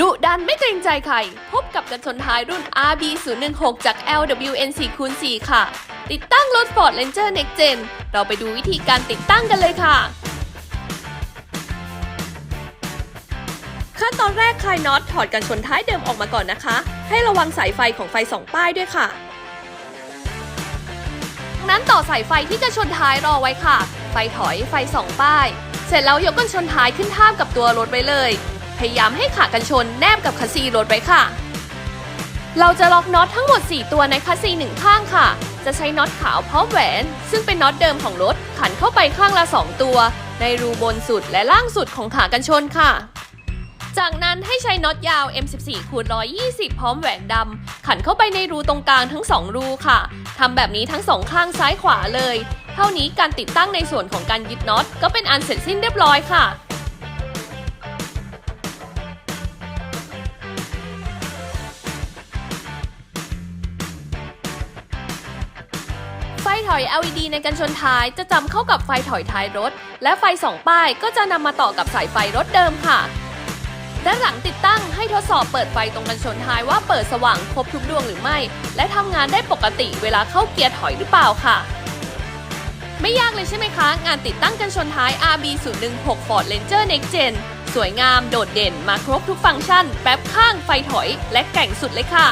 ดุดันไม่เกรงใจใคร พบกับกันชนท้ายรุ่น RB 0 1 6 จาก LWN 4คูณ4ค่ะ ติดตั้งรถ Ford Ranger Next Gen เราไปดูวิธีการติดตั้งกันเลยค่ะ ขั้นตอนแรกคลายน็อตถอดกันชนท้ายเดิมออกมาก่อนนะคะ ให้ระวังสายไฟของไฟสองป้ายด้วยค่ะจากนั้นต่อสายไฟที่จะชนท้ายรอไว้ค่ะ ไฟถอยไฟสองป้าย เสร็จแล้วยกกันชนท้ายขึ้นท่าบกับตัวรถไว้เลย พยายามให้ขากันชนแนบกับคัสซีรถไว้ค่ะ เราจะล็อกน็อตทั้งหมด 4 ตัวในคัสซีหนึ่งข้างค่ะ จะใช้น็อตขาวพร้อมแหวน ซึ่งเป็นน็อตเดิมของรถขันเข้าไปข้างละ 2 ตัว ในรูบนสุดและล่างสุดของขากันชนค่ะจากนั้นให้ใช้น็อตยาว M14 คูณ120 พร้อมแหวนดำ ขันเข้าไปในรูตรงกลางทั้ง 2 รูค่ะ ทำแบบนี้ทั้งสองข้างซ้ายขวาเลย เท่านี้การติดตั้งในส่วนของการยึดน็อตก็เป็นอันเสร็จสิ้นเรียบร้อยค่ะ ถอย LED ในกันชนท้ายจะจำเข้ากับไฟถอยท้ายรถ และไฟสองป้ายก็จะนำมาต่อกับสายไฟรถเดิมค่ะ ด้านหลังติดตั้งให้ทดสอบเปิดไฟตรงกันชนท้ายว่าเปิดสว่างครบทุกดวงหรือไม่ และทำงานได้ปกติเวลาเข้าเกียร์ถอยหรือเปล่าค่ะ ไม่ยากเลยใช่ไหมคะ งานติดตั้งกันชนท้าย RB 0 1 6 Ford Ranger Next Gen สวยงามโดดเด่นมาครบทุกฟังก์ชัน แป๊บข้างไฟถอย และแก่งสุดเลยค่ะ